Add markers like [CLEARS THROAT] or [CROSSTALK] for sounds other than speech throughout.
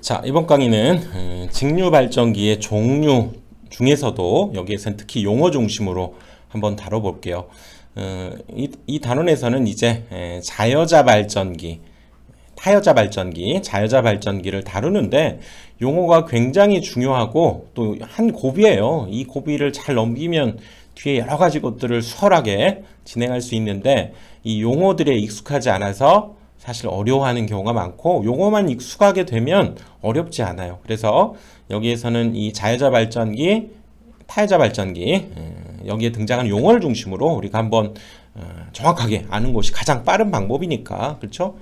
자, 이번 강의는 음, 직류 발전기의 종류 중에서도 여기에서는 특히 용어 중심으로 한번 다뤄볼게요. 어, 이, 이 단원에서는 이제 에, 자여자 발전기, 타여자 발전기, 자여자 발전기를 다루는데 용어가 굉장히 중요하고 또 한 고비예요. 이 고비를 잘 넘기면 뒤에 여러 가지 것들을 수월하게 진행할 수 있는데 이 용어들에 익숙하지 않아서 사실 어려워하는 경우가 많고 용어만 익숙하게 되면 어렵지 않아요. 그래서 여기에서는 이 자여자 발전기, 타여자 발전기 음, 여기에 등장하는 용어를 중심으로 우리가 한번 어, 정확하게 아는 것이 가장 빠른 방법이니까 그렇죠?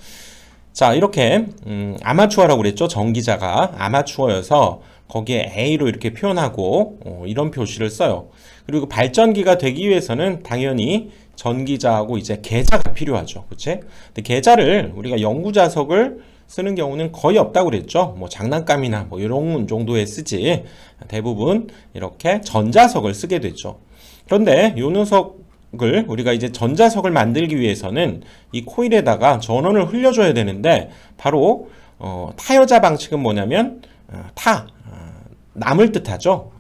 자 이렇게 음, 아마추어라고 그랬죠 전기자가 아마추어여서 거기에 A로 이렇게 표현하고 어, 이런 표시를 써요 그리고 발전기가 되기 위해서는 당연히 전기자하고 이제 계자가 필요하죠. 그치? 근데 계자를 우리가 연구자석을 쓰는 경우는 거의 없다고 그랬죠. 뭐 장난감이나 뭐 이런 정도에 쓰지. 대부분 이렇게 전자석을 쓰게 됐죠. 그런데 요 녀석을 우리가 이제 전자석을 만들기 위해서는 이 코일에다가 전원을 흘려줘야 되는데 바로 어, 타여자 방식은 뭐냐면 어, 타 어, 남을 뜻하죠.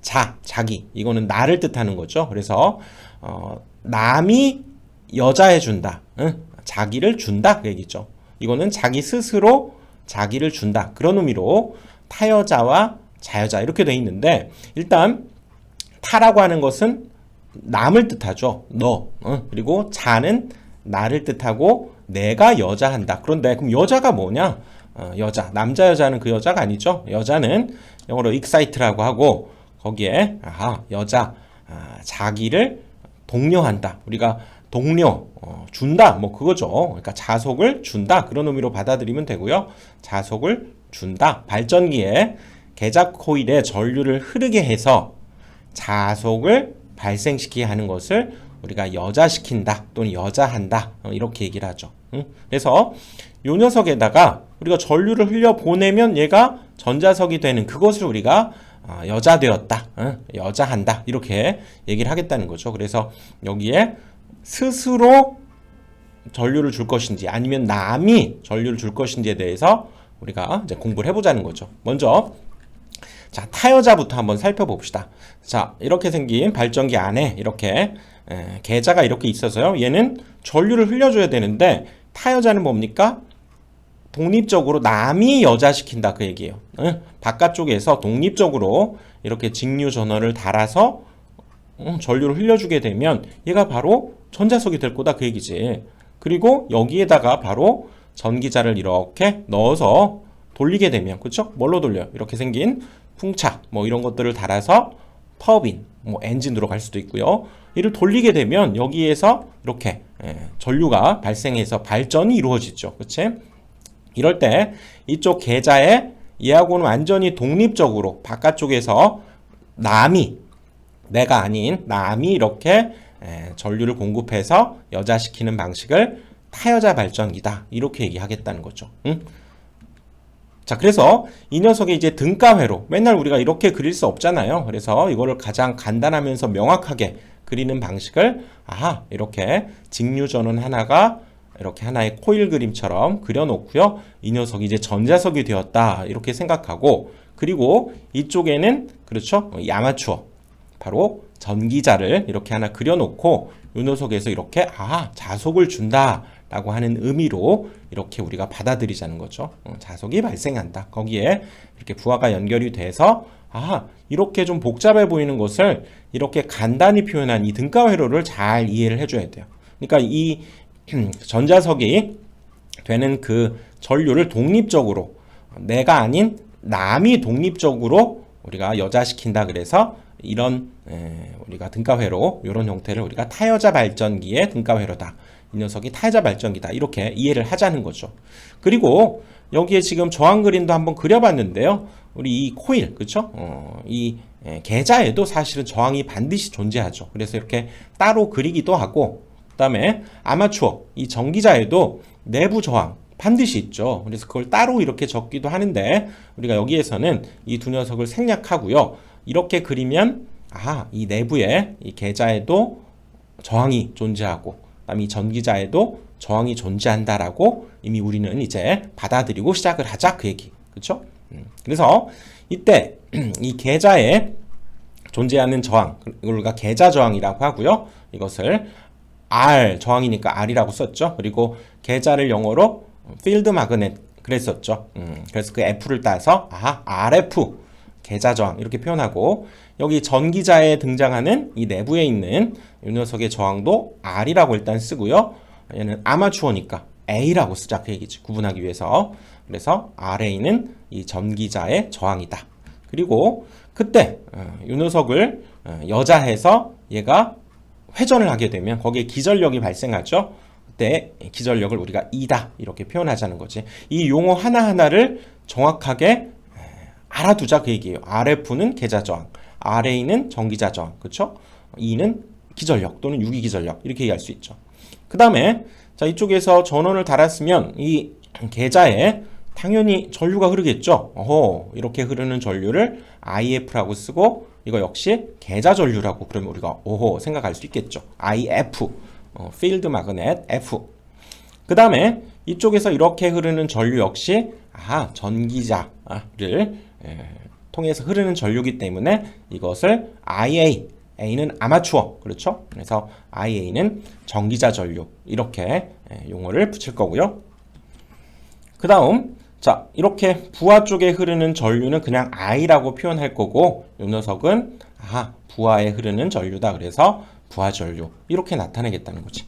자 자기. 이거는 나를 뜻하는 거죠. 그래서 어, 남이 여자해 준다. 응? 자기를 준다 그 얘기죠. 이거는 자기 스스로 자기를 준다 그런 의미로 타여자와 자여자 이렇게 돼 있는데 일단 타라고 하는 것은 남을 뜻하죠. 너. 어? 그리고 자는 나를 뜻하고 내가 여자 한다. 그런데 그럼 여자가 뭐냐? 어, 여자. 남자 여자는 그 여자가 아니죠. 여자는 영어로 excite라고 하고 거기에 아하, 여자 아, 자기를 독려한다. 우리가 동료 어, 준다. 뭐 그거죠. 그러니까 자속을 준다. 그런 의미로 받아들이면 되고요. 자속을 준다. 발전기에 계작 코일에 전류를 흐르게 해서 자속을 발생시키게 하는 것을 우리가 여자시킨다 또는 여자한다 어, 이렇게 얘기를 하죠. 응? 그래서 요 녀석에다가 우리가 전류를 흘려 보내면 얘가 전자석이 되는 그것을 우리가 어, 여자 되었다, 응? 여자 한다 이렇게 얘기를 하겠다는 거죠. 그래서 여기에 스스로 전류를 줄 것인지 아니면 남이 전류를 줄 것인지에 대해서 우리가 이제 공부를 해보자는 거죠. 먼저 자, 타여자부터 한번 살펴봅시다. 자, 이렇게 생긴 발전기 안에 이렇게 에, 계자가 이렇게 있어서요. 얘는 전류를 흘려줘야 되는데 타여자는 뭡니까? 독립적으로 남이 여자 시킨다 그 얘기예요. 응? 바깥쪽에서 독립적으로 이렇게 직류 전원을 달아서 응, 전류를 흘려주게 되면 얘가 바로 전자석이 될 거다 그 얘기지. 그리고 여기에다가 바로 전기자를 이렇게 넣어서 돌리게 되면 그렇죠? 뭘로 돌려요? 이렇게 생긴 풍차 뭐 이런 것들을 달아서 터빈 뭐 엔진으로 갈 수도 있고요. 이를 돌리게 되면 여기에서 이렇게 예, 전류가 발생해서 발전이 이루어지죠. 그렇지? 이럴 때 이쪽 계좌에 얘하고는 완전히 독립적으로 바깥쪽에서 남이 내가 아닌 남이 이렇게 예, 전류를 공급해서 여자시키는 방식을 타여자 발전기다 이렇게 얘기하겠다는 거죠. 응? 자, 그래서 이 녀석의 이제 등가회로 맨날 우리가 이렇게 그릴 수 없잖아요. 그래서 이거를 가장 간단하면서 명확하게 그리는 방식을 아, 이렇게 직류전원 하나가 이렇게 하나의 코일 그림처럼 그려놓고요. 이 녀석이 이제 전자석이 되었다. 이렇게 생각하고 그리고 이쪽에는 그렇죠. 야마추어. 바로 전기자를 이렇게 하나 그려놓고 이 녀석에서 이렇게 아, 자속을 준다. 라고 하는 의미로 이렇게 우리가 받아들이자는 거죠. 어, 자석이 발생한다. 거기에 이렇게 부하가 연결이 돼서 아 이렇게 좀 복잡해 보이는 것을 이렇게 간단히 표현한 이 등가 회로를 잘 이해를 해줘야 돼요. 그러니까 이 전자석이 되는 그 전류를 독립적으로 내가 아닌 남이 독립적으로 우리가 여자시킨다 그래서 이런 에, 우리가 등가회로 이런 형태를 우리가 타여자 발전기의 등가회로다. 이 녀석이 타여자 발전기다. 이렇게 이해를 하자는 거죠. 그리고 여기에 지금 저항 그림도 한번 그려봤는데요. 우리 이 코일, 그쵸? 어, 이 계좌에도 사실은 저항이 반드시 존재하죠. 그래서 이렇게 따로 그리기도 하고, 그 다음에 아마추어, 이 전기자에도 내부 저항, 반드시 있죠. 그래서 그걸 따로 이렇게 적기도 하는데, 우리가 여기에서는 이 두 녀석을 생략하고요. 이렇게 그리면, 아, 이 내부에, 이 계좌에도 저항이 존재하고, 그다음에 이 전기자에도 저항이 존재한다라고 이미 우리는 이제 받아들이고 시작을 하자 그 얘기. 그렇죠? 음, 그래서 이때 [CLEARS THROAT] 이 계좌에 존재하는 저항, 이걸 우리가 계좌 저항이라고 하고요. 이것을 R 저항이니까 R이라고 썼죠. 그리고 계좌를 영어로 필드 마그넷 그랬었죠. 음, 그래서 그 F를 따서 아 RF 계좌 저항 이렇게 표현하고 여기 전기자에 등장하는 이 내부에 있는 이 녀석의 저항도 R이라고 일단 쓰고요. 얘는 아마추어니까 A라고 쓰자 그 얘기지 구분하기 위해서 그래서 RA는 이 전기자의 저항이다. 그리고 그때 어, 이 녀석을 어, 여자해서 얘가 회전을 하게 되면 거기에 기전력이 발생하죠. 그때 기전력을 우리가 이다 이렇게 표현하자는 거지. 이 용어 하나 하나를 정확하게 알아두자 그 얘기예요. RF는 계좌 저항, RA는 전기자 저항, 그렇죠? E는 기전력 또는 유기 기전력 이렇게 얘기할 수 있죠. 그 다음에 자 이쪽에서 전원을 달았으면 이 계좌에 당연히 전류가 흐르겠죠. 어허, 이렇게 흐르는 전류를 IF라고 쓰고 이거 역시 계좌 전류라고 그러면 우리가 오호 생각할 수 있겠죠. IF, 어, 필드 마그넷 F. 그 다음에 이쪽에서 이렇게 흐르는 전류 역시 아 전기자를 에, 통해서 흐르는 전류기 때문에 이것을 IA, A는 아마추어 그렇죠? 그래서 IA는 전기자 전류 이렇게 에, 용어를 붙일 거고요. 그 다음 자 이렇게 부하 쪽에 흐르는 전류는 그냥 I라고 표현할 거고 이 녀석은 아 부하에 흐르는 전류다. 그래서 부하 전류. 이렇게 나타내겠다는 거지.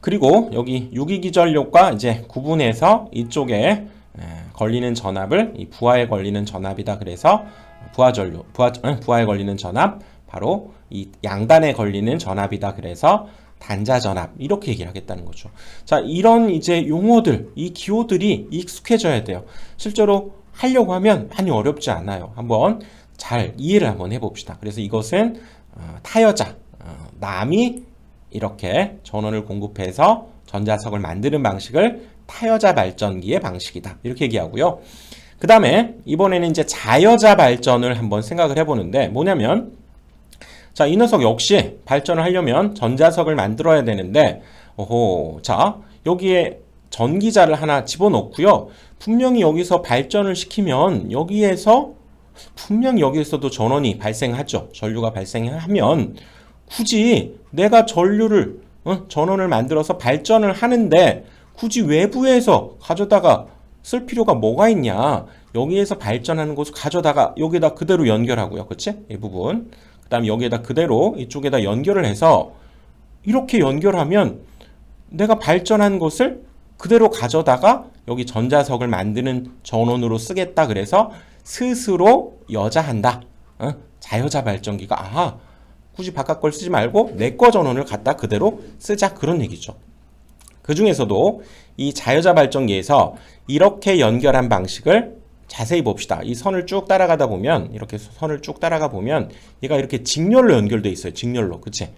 그리고 여기 유기기전력과 이제 구분해서 이쪽에 걸리는 전압을 이 부하에 걸리는 전압이다. 그래서 부하 전류 부하 부하에 걸리는 전압 바로 이 양단에 걸리는 전압이다. 그래서 단자 전압 이렇게 얘기를 하겠다는 거죠. 자, 이런 이제 용어들, 이 기호들이 익숙해져야 돼요. 실제로 하려고 하면 많이 어렵지 않아요. 한번 잘 이해를 한번 해봅시다. 그래서 이것은 어, 타여자, 어, 남이 이렇게 전원을 공급해서 전자석을 만드는 방식을 타여자 발전기의 방식이다. 이렇게 얘기하고요. 그 다음에 이번에는 이제 자여자 발전을 한번 생각을 해보는데 뭐냐면 자, 이 녀석 역시 발전을 하려면 전자석을 만들어야 되는데, 오호, 자, 여기에 전기자를 하나 집어넣고요. 분명히 여기서 발전을 시키면 여기에서 분명히 여기에서도 전원이 발생하죠. 전류가 발생하면 굳이 내가 전류를 어? 전원을 만들어서 발전을 하는데 굳이 외부에서 가져다가 쓸 필요가 뭐가 있냐? 여기에서 발전하는 곳을 가져다가 여기다 그대로 연결하고요. 그치? 이 부분. 그 다음에 여기에다 그대로 이쪽에다 연결을 해서 이렇게 연결하면 내가 발전한 것을 그대로 가져다가 여기 전자석을 만드는 전원으로 쓰겠다 그래서 스스로 여자한다. 어? 자여자 발전기가 아하 굳이 바깥 걸 쓰지 말고 내 거 전원을 갖다 그대로 쓰자 그런 얘기죠. 그 중에서도 이 자여자 발전기에서 이렇게 연결한 방식을 자세히 봅시다. 이 선을 쭉 따라가다 보면 이렇게 선을 쭉 따라가 보면 얘가 이렇게 직렬로 연결돼 있어요. 직렬로. 그치?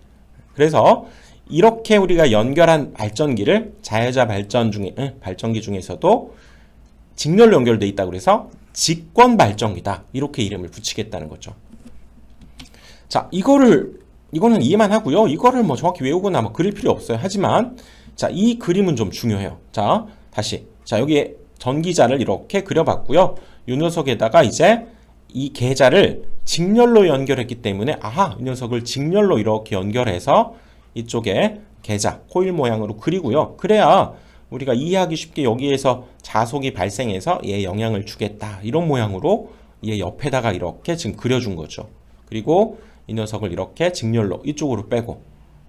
그래서 이렇게 우리가 연결한 발전기를 자여자 발전 중에 응, 발전기 중에서도 직렬로 연결돼 있다 그래서 직권 발전기다. 이렇게 이름을 붙이겠다는 거죠. 자, 이거를 이거는 이해만 하고요. 이거를 뭐 정확히 외우거나 뭐 그릴 필요 없어요. 하지만 자, 이 그림은 좀 중요해요. 자, 다시. 자, 여기에 전기자를 이렇게 그려봤고요. 이 녀석에다가 이제 이 계좌를 직렬로 연결했기 때문에 아하 이 녀석을 직렬로 이렇게 연결해서 이쪽에 계좌 코일 모양으로 그리고요. 그래야 우리가 이해하기 쉽게 여기에서 자속이 발생해서 얘 영향을 주겠다 이런 모양으로 얘 옆에다가 이렇게 지금 그려준 거죠. 그리고 이 녀석을 이렇게 직렬로 이쪽으로 빼고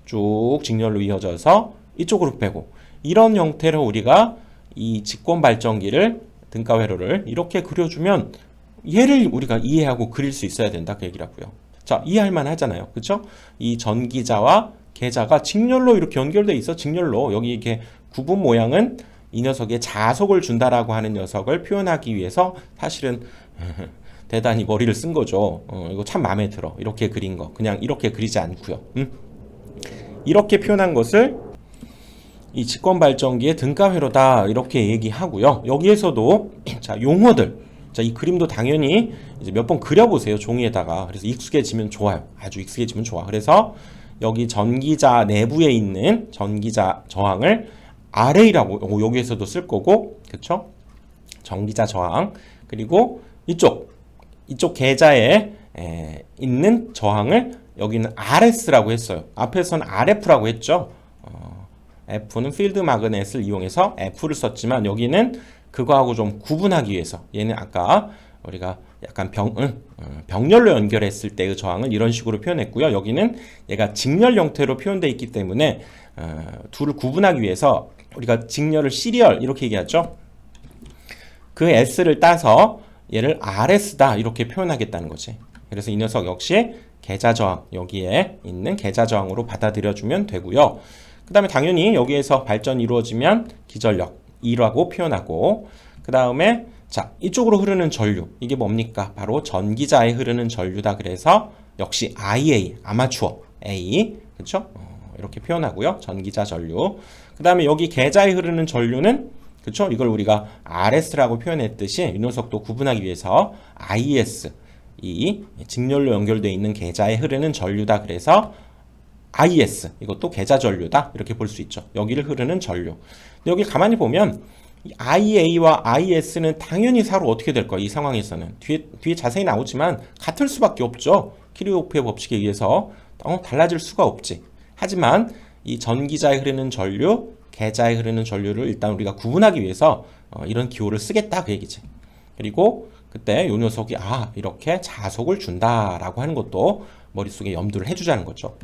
쭉 직렬로 이어져서 이쪽으로 빼고 이런 형태로 우리가 이 직권 발전기를 등가 회로를 이렇게 그려주면 얘를 우리가 이해하고 그릴 수 있어야 된다 그 얘기라고요. 자 이해할 만 하잖아요. 그렇죠? 이 전기자와 계좌가 직렬로 이렇게 연결돼 있어 직렬로 여기 이렇게 구분 모양은 이 녀석에 자속을 준다라고 하는 녀석을 표현하기 위해서 사실은 [LAUGHS] 대단히 머리를 쓴 거죠. 어, 이거 참 마음에 들어. 이렇게 그린 거. 그냥 이렇게 그리지 않고요. 음? 이렇게 표현한 것을 이 직권 발전기의 등가회로다 이렇게 얘기하고요. 여기에서도 [CLEARS THROAT] 자 용어들 자 이 그림도 당연히 이제 몇 번 그려보세요 종이에다가 그래서 익숙해지면 좋아요. 아주 익숙해지면 좋아. 그래서 여기 전기자 내부에 있는 전기자 저항을 RA라고 여기에서도 쓸 거고 그쵸? 전기자 저항 그리고 이쪽 이쪽 계좌에 에, 있는 저항을 여기는 RS라고 했어요. 앞에서는 RF라고 했죠. 어, F는 필드 마그넷을 이용해서 F를 썼지만 여기는 그거하고 좀 구분하기 위해서 얘는 아까 우리가 약간 병, 응, 어, 병렬로 연결했을 때의 저항을 이런 식으로 표현했고요. 여기는 얘가 직렬 형태로 표현되어 있기 때문에 어, 둘을 구분하기 위해서 우리가 직렬을 시리얼 이렇게 얘기하죠. 그 S를 따서 얘를 RS다 이렇게 표현하겠다는 거지. 그래서 이 녀석 역시 계좌 저항 여기에 있는 계좌 저항으로 받아들여주면 되고요. 그 다음에 당연히 여기에서 발전이 이루어지면 기전력 2라고 표현하고 그 다음에 자 이쪽으로 흐르는 전류 이게 뭡니까? 바로 전기자에 흐르는 전류다. 그래서 역시 IA 아마추어 A 그렇죠? 어, 이렇게 표현하고요. 전기자 전류. 그 다음에 여기 계좌에 흐르는 전류는 그렇죠? 이걸 우리가 RS라고 표현했듯이 이 녀석도 구분하기 위해서 IS 이 직렬로 연결되어 있는 계좌에 흐르는 전류다. 그래서 IS 이것도 계좌 전류다 이렇게 볼 수 있죠. 여기를 흐르는 전류. 여기 가만히 보면 IA와 IS는 당연히 서로 어떻게 될 거야 이 상황에서는 뒤에 뒤에 자세히 나오지만 같을 수밖에 없죠. 키르호프의 법칙에 의해서 어, 달라질 수가 없지. 하지만 이 전기자에 흐르는 전류, 계좌에 흐르는 전류를 일단 우리가 구분하기 위해서 어, 이런 기호를 쓰겠다 그 얘기지. 그리고 그때 요 녀석이 아 이렇게 자속을 준다라고 하는 것도 머릿속에 염두를 해주자는 거죠.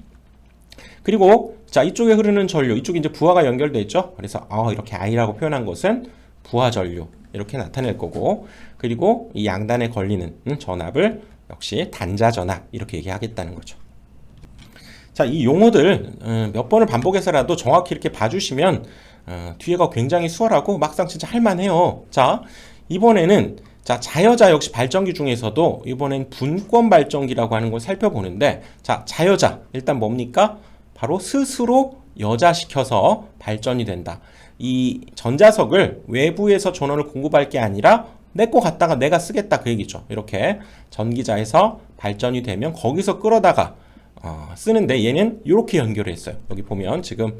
그리고 자 이쪽에 흐르는 전류 이쪽에 이제 부하가 연결돼 있죠. 그래서 어, 이렇게 I라고 표현한 것은 부하 전류 이렇게 나타낼 거고 그리고 이 양단에 걸리는 음, 전압을 역시 단자 전압 이렇게 얘기하겠다는 거죠. 자, 이 용어들 어, 몇 번을 반복해서라도 정확히 이렇게 봐주시면 어, 뒤에가 굉장히 수월하고 막상 진짜 할만해요. 자, 이번에는 자, 자여자 역시 발전기 중에서도 이번엔 분권 발전기라고 하는 걸 살펴보는데 자, 자여자 일단 뭡니까? 바로 스스로 여자시켜서 발전이 된다. 이 전자석을 외부에서 전원을 공급할 게 아니라 내 거 갖다가 내가 쓰겠다 그 얘기죠. 이렇게 전기자에서 발전이 되면 거기서 끌어다가 어, 쓰는데 얘는 이렇게 연결을 했어요. 여기 보면 지금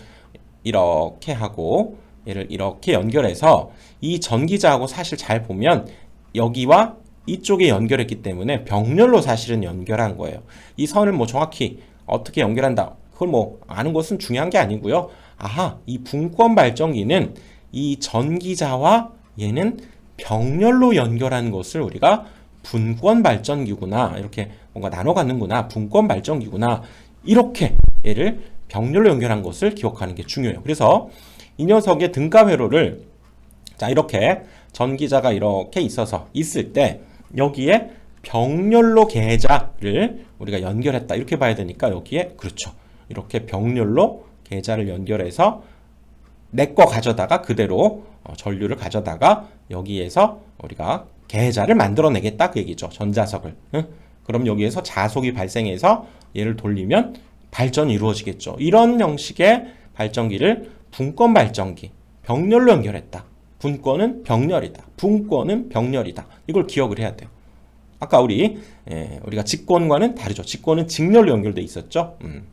이렇게 하고 얘를 이렇게 연결해서 이 전기자하고 사실 잘 보면 여기와 이쪽에 연결했기 때문에 병렬로 사실은 연결한 거예요. 이 선을 뭐 정확히 어떻게 연결한다. 그걸 뭐 아는 것은 중요한 게 아니고요. 아하, 이 분권 발전기는 이 전기자와 얘는 병렬로 연결한 것을 우리가 분권 발전기구나. 이렇게 뭔가 나눠 갖는구나. 분권 발전기구나. 이렇게 얘를 병렬로 연결한 것을 기억하는 게 중요해요. 그래서 이 녀석의 등가 회로를 자, 이렇게 전기자가 이렇게 있어서 있을 때 여기에 병렬로 계좌를 우리가 연결했다. 이렇게 봐야 되니까 여기에 그렇죠. 이렇게 병렬로 계좌를 연결해서 내 거 가져다가 그대로 어, 전류를 가져다가 여기에서 우리가 계좌를 만들어내겠다 그 얘기죠. 전자석을. 응? 그럼 여기에서 자속이 발생해서 얘를 돌리면 발전이 이루어지겠죠. 이런 형식의 발전기를 분권 발전기, 병렬로 연결했다. 분권은 병렬이다. 분권은 병렬이다. 이걸 기억을 해야 돼요. 아까 우리 예, 우리가 직권과는 다르죠. 직권은 직렬로 연결돼 있었죠. 음,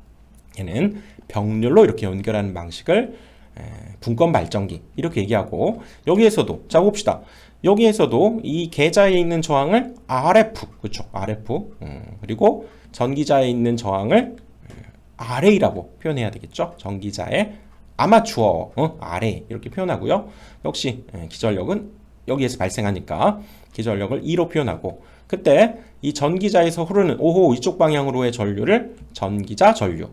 얘는 병렬로 이렇게 연결하는 방식을 예, 분권 발전기 이렇게 얘기하고 여기에서도 자 봅시다. 여기에서도 이 계좌에 있는 저항을 RF 그렇죠. RF 음, 그리고 전기자에 있는 저항을 RA라고 표현해야 되겠죠. 전기자의 아마추어 어? RA 이렇게 표현하고요. 역시 예, 기전력은 여기에서 발생하니까 기전력을 2로 표현하고 그때 이 전기자에서 흐르는 오호 이쪽 방향으로의 전류를 전기자 전류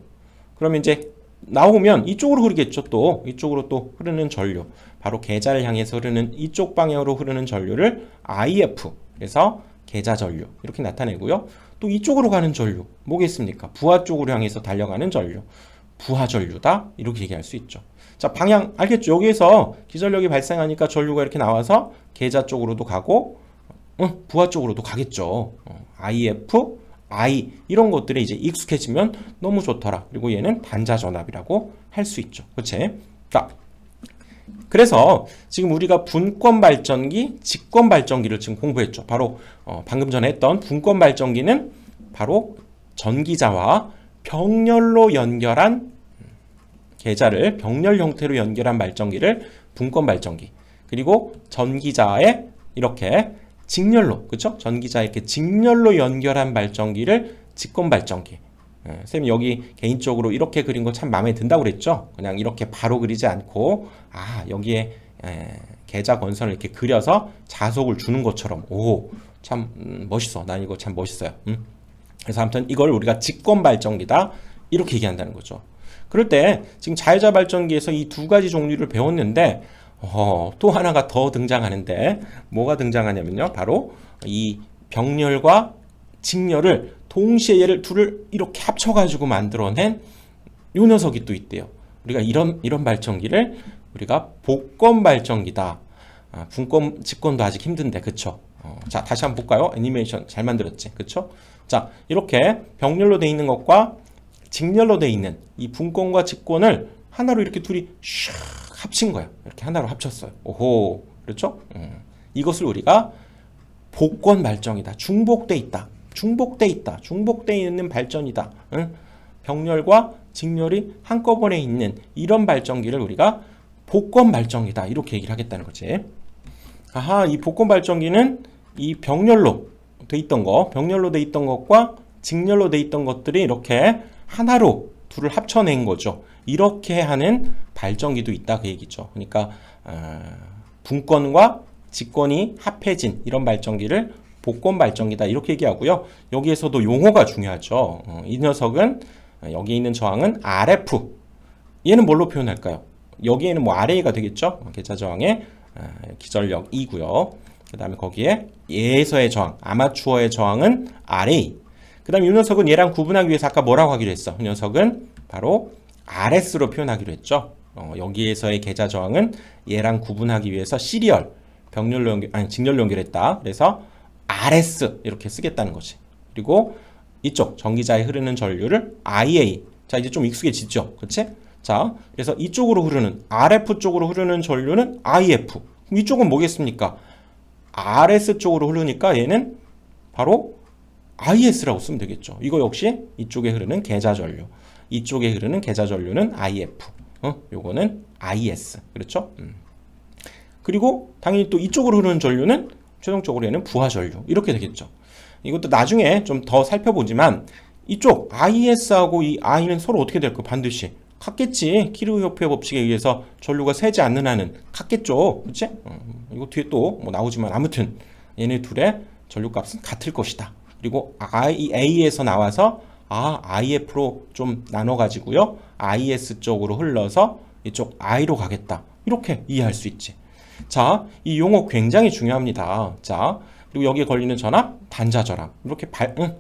그러면 이제 나오면 이쪽으로 흐르겠죠 또. 이쪽으로 또 흐르는 전류. 바로 계좌를 향해서 흐르는 이쪽 방향으로 흐르는 전류를 IF 그래서 계좌 전류 이렇게 나타내고요. 또 이쪽으로 가는 전류 뭐겠습니까? 부하 쪽으로 향해서 달려가는 전류. 부하 전류다? 이렇게 얘기할 수 있죠. 자 방향 알겠죠? 여기에서 기전력이 발생하니까 전류가 이렇게 나와서 계좌 쪽으로도 가고 어, 부하 쪽으로도 가겠죠. 어, IF I 이런 것들이 이제 익숙해지면 너무 좋더라. 그리고 얘는 단자 전압이라고 할 수 있죠. 그렇지? 자, 그래서 지금 우리가 분권 발전기, 직권 발전기를 지금 공부했죠. 바로 어, 방금 전에 했던 분권 발전기는 바로 전기자와 병렬로 연결한 계좌를 병렬 형태로 연결한 발전기를 분권 발전기. 그리고 전기자에 이렇게 직렬로 그쵸? 전기자 이렇게 직렬로 연결한 발전기를 직권 발전기. 예, 선생님 여기 개인적으로 이렇게 그린 거 참 마음에 든다고 그랬죠? 그냥 이렇게 바로 그리지 않고 아 여기에 에, 계좌 건선을 이렇게 그려서 자속을 주는 것처럼 오참 음, 멋있어. 난 이거 참 멋있어요. 음? 그래서 아무튼 이걸 우리가 직권 발전기다 이렇게 얘기한다는 거죠. 그럴 때 지금 자유자 발전기에서 이 두 가지 종류를 배웠는데 어, 또 하나가 더 등장하는데 뭐가 등장하냐면요. 바로 이 병렬과 직렬을 동시에 얘를 둘을 이렇게 합쳐가지고 만들어낸 요 녀석이 또 있대요. 우리가 이런 이런 발전기를 우리가 복권 발전기다. 아, 분권 직권도 아직 힘든데 그쵸? 어, 자 다시 한번 볼까요? 애니메이션 잘 만들었지, 그쵸? 자 이렇게 병렬로 돼 있는 것과 직렬로 돼 있는 이 분권과 직권을 하나로 이렇게 둘이 샥 합친 거야. 이렇게 하나로 합쳤어요. 오호, 그렇죠? 음. 이것을 우리가 복권 발전이다. 중복돼 있다. 중복돼 있다. 중복돼 있는 발전이다. 응? 병렬과 직렬이 한꺼번에 있는 이런 발전기를 우리가 복권 발전기다. 이렇게 얘기를 하겠다는 거지. 아하, 이 복권 발전기는 이 병렬로 돼 있던 거, 병렬로 돼 있던 것과 직렬로 돼 있던 것들이 이렇게 하나로 둘을 합쳐낸 거죠. 이렇게 하는 발전기도 있다 그 얘기죠. 그러니까 어, 분권과 직권이 합해진 이런 발전기를 복권 발전기다 이렇게 얘기하고요. 여기에서도 용어가 중요하죠. 어, 이 녀석은 어, 여기 있는 저항은 RF. 얘는 뭘로 표현할까요? 여기에는 뭐 RA가 되겠죠. 계좌 저항의 어, 기전력 2고요. 그 다음에 거기에 예에서의 저항, 아마추어의 저항은 RA. 그 다음에 이 녀석은 얘랑 구분하기 위해서 아까 뭐라고 하기로 했어? 이 녀석은 바로 RS로 표현하기로 했죠. 어, 여기에서의 계좌 저항은 얘랑 구분하기 위해서 시리얼, 병렬로 연결, 아니 직렬로 연결했다. 그래서 RS 이렇게 쓰겠다는 거지. 그리고 이쪽 전기자에 흐르는 전류를 IA. 자 이제 좀 익숙해지죠, 그렇지? 자, 그래서 이쪽으로 흐르는 RF 쪽으로 흐르는 전류는 IF. 그럼 이쪽은 뭐겠습니까? RS 쪽으로 흐르니까 얘는 바로 IS라고 쓰면 되겠죠. 이거 역시 이쪽에 흐르는 계좌 전류. 이쪽에 흐르는 계좌 전류는 IF. 어? 요거는 IS. 그렇죠? 음. 그리고 당연히 또 이쪽으로 흐르는 전류는 최종적으로 얘는 부하 전류. 이렇게 되겠죠. 이것도 나중에 좀 더 살펴보지만 이쪽 IS하고 이 I는 서로 어떻게 될까? 반드시 같겠지. 키르호프의 법칙에 의해서 전류가 새지 않는 한은 같겠죠. 그렇지? 어, 이거 뒤에 또 뭐 나오지만 아무튼 얘네 둘의 전류값은 같을 것이다. 그리고 IA에서 나와서 아, IF로 좀 나눠 가지고요. IS 쪽으로 흘러서 이쪽 I로 가겠다. 이렇게 이해할 수 있지. 자, 이 용어 굉장히 중요합니다. 자, 그리고 여기에 걸리는 전압, 단자 전압. 이렇게 발, 응,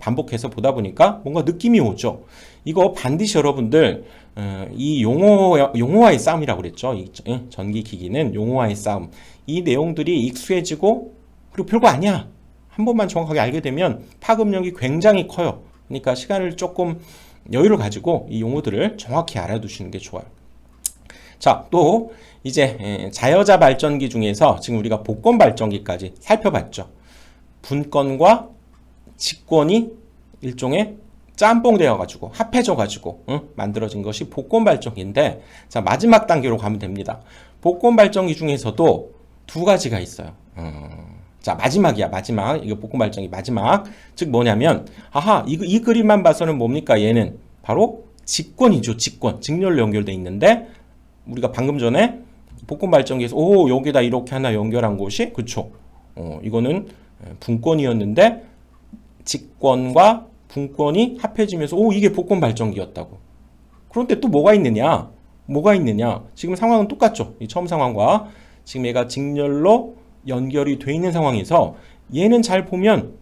반복해서 보다 보니까 뭔가 느낌이 오죠. 이거 반드시 여러분들 어, 이 용어 용어와의 싸움이라고 그랬죠. 이 전기 기기는 용어와의 싸움. 이 내용들이 익숙해지고 그리고 별거 아니야. 한 번만 정확하게 알게 되면 파급력이 굉장히 커요. 그러니까 시간을 조금 여유를 가지고 이 용어들을 정확히 알아두시는 게 좋아요. 자, 또 이제 자여자 발전기 중에서 지금 우리가 복권 발전기까지 살펴봤죠. 분권과 직권이 일종의 짬뽕 되어 가지고 합해져 가지고 응? 만들어진 것이 복권 발전기인데 자 마지막 단계로 가면 됩니다. 복권 발전기 중에서도 두 가지가 있어요. 음, 자 마지막이야 마지막 이거 복권 발전기 마지막 즉 뭐냐면 아하 이, 이 그림만 봐서는 뭡니까 얘는 바로 직권이죠 직권 직렬로 연결돼 있는데 우리가 방금 전에 복권 발전기에서 오 여기다 이렇게 하나 연결한 곳이 그쵸 어, 이거는 분권이었는데 직권과 분권이 합해지면서 오 이게 복권 발전기였다고. 그런데 또 뭐가 있느냐? 뭐가 있느냐? 지금 상황은 똑같죠. 이 처음 상황과 지금 얘가 직렬로 연결이 돼 있는 상황에서 얘는 잘 보면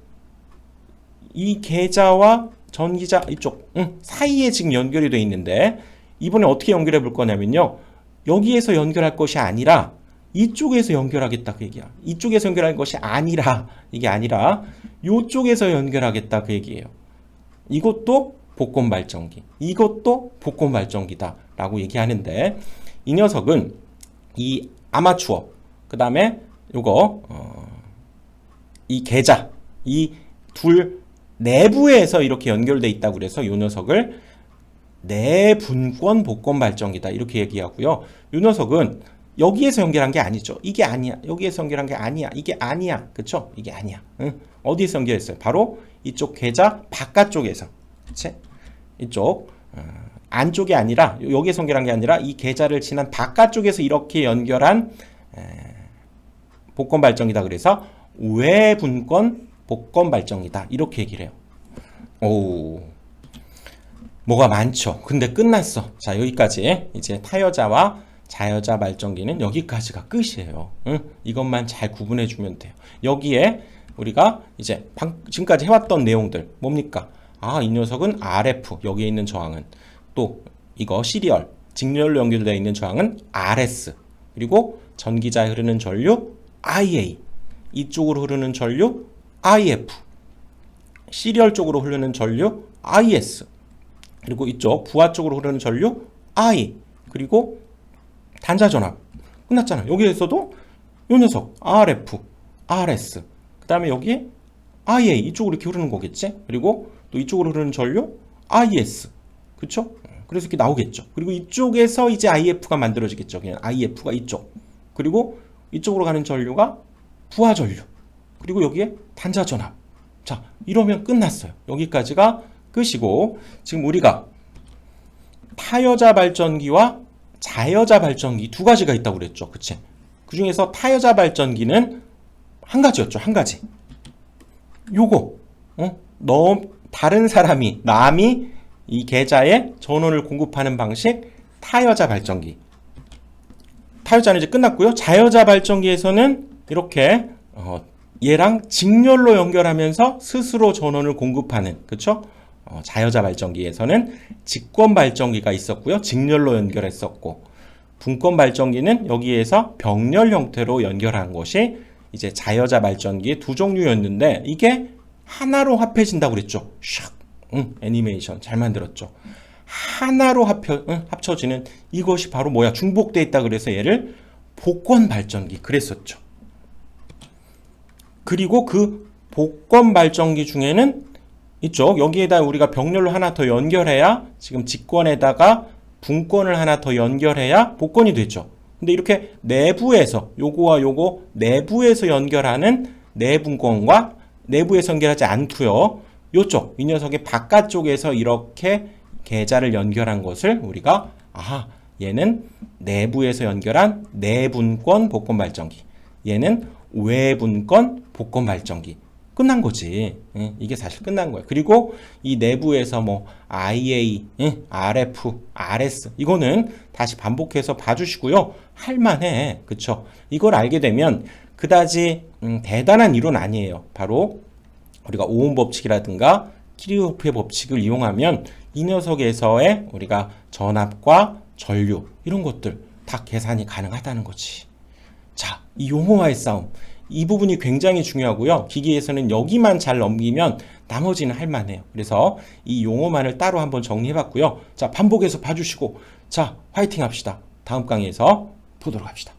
이 계좌와 전기자 이쪽 응, 사이에 지금 연결이 돼 있는데 이번에 어떻게 연결해 볼 거냐면요. 여기에서 연결할 것이 아니라 이쪽에서 연결하겠다 그 얘기야. 이쪽에서 연결할 것이 아니라 이게 아니라 이쪽에서 연결하겠다 그 얘기예요. 이것도 복권 발전기, 이것도 복권 발전기다라고 얘기하는데 이 녀석은 이 아마추어, 그 다음에 요거 어, 이 계좌, 이 둘 내부에서 이렇게 연결돼 있다고 그래서 이 녀석을 내분권 복권 발전기다 이렇게 얘기하고요. 이 녀석은 여기에서 연결한 게 아니죠. 이게 아니야. 여기에서 연결한 게 아니야. 이게 아니야. 그쵸? 이게 아니야. 응? 어디에서 연결했어요? 바로 이쪽 계좌 바깥쪽에서. 그치? 이쪽 어, 안쪽이 아니라 여기에서 연결한 게 아니라 이 계좌를 지난 바깥쪽에서 이렇게 연결한 에, 복권 발정이다. 그래서 외분권 복권 발정이다. 이렇게 얘기를 해요. 오. 뭐가 많죠. 근데 끝났어. 자, 여기까지 이제 타여자와 자여자 발전기는 여기까지가 끝이에요. 응? 이것만 잘 구분해 주면 돼요. 여기에 우리가 이제 방, 지금까지 해왔던 내용들 뭡니까? 아, 이 녀석은 RF 여기에 있는 저항은 또 이거 시리얼 직렬로 연결되어 있는 저항은 RS 그리고 전기자에 흐르는 전류 IA 이쪽으로 흐르는 전류 IF 시리얼 쪽으로 흐르는 전류 IS 그리고 이쪽 부하 쪽으로 흐르는 전류 I 그리고 단자 전압 끝났잖아. 여기에서도 요 녀석 RF, RS 그 다음에 여기 IA 이쪽으로 이렇게 흐르는 거겠지. 그리고 또 이쪽으로 흐르는 전류 IS 그쵸? 그래서 이렇게 나오겠죠. 그리고 이쪽에서 이제 IF가 만들어지겠죠. 그냥 IF가 이쪽 그리고 이쪽으로 가는 전류가 부하 전류 그리고 여기에 단자 전압 자 이러면 끝났어요. 여기까지가 끝이고 지금 우리가 타여자 발전기와 자여자 발전기 두 가지가 있다고 그랬죠. 그치? 그 중에서 타여자 발전기는 한 가지였죠. 한 가지. 요거, 어? 너, 다른 사람이, 남이 이 계좌에 전원을 공급하는 방식, 타여자 발전기. 타여자는 이제 끝났고요. 자여자 발전기에서는 이렇게, 어, 얘랑 직렬로 연결하면서 스스로 전원을 공급하는, 그쵸? 어, 자여자 발전기에서는 직권 발전기가 있었고요. 직렬로 연결했었고 분권 발전기는 여기에서 병렬 형태로 연결한 것이 이제 자여자 발전기의 두 종류였는데 이게 하나로 합해진다고 그랬죠. 샥. 응, 애니메이션 잘 만들었죠. 하나로 합혀, 응, 합쳐지는 이것이 바로 뭐야? 중복돼 있다 그래서 얘를 복권 발전기 그랬었죠. 그리고 그 복권 발전기 중에는 이쪽 여기에다 우리가 병렬로 하나 더 연결해야 지금 직권에다가 분권을 하나 더 연결해야 복권이 되죠. 근데 이렇게 내부에서 요거와 요거 내부에서 연결하는 내분권과 내부에서 연결하지 않고요. 요쪽 이 녀석의 바깥쪽에서 이렇게 계좌를 연결한 것을 우리가 아 얘는 내부에서 연결한 내분권 복권 발전기 얘는 외분권 복권 발전기 끝난 거지. 예, 이게 사실 끝난 거예요. 그리고 이 내부에서 뭐 IA, 예, RF, RS 이거는 다시 반복해서 봐주시고요. 할만해, 그쵸? 이걸 알게 되면 그다지 음, 대단한 이론 아니에요. 바로 우리가 오hm 법칙이라든가 키리호프의 법칙을 이용하면 이 녀석에서의 우리가 전압과 전류 이런 것들 다 계산이 가능하다는 거지. 자, 이 용어와의 싸움. 이 부분이 굉장히 중요하고요. 기기에서는 여기만 잘 넘기면 나머지는 할만해요. 그래서 이 용어만을 따로 한번 정리해봤고요. 자, 반복해서 봐주시고, 자, 화이팅 합시다. 다음 강의에서 보도록 합시다.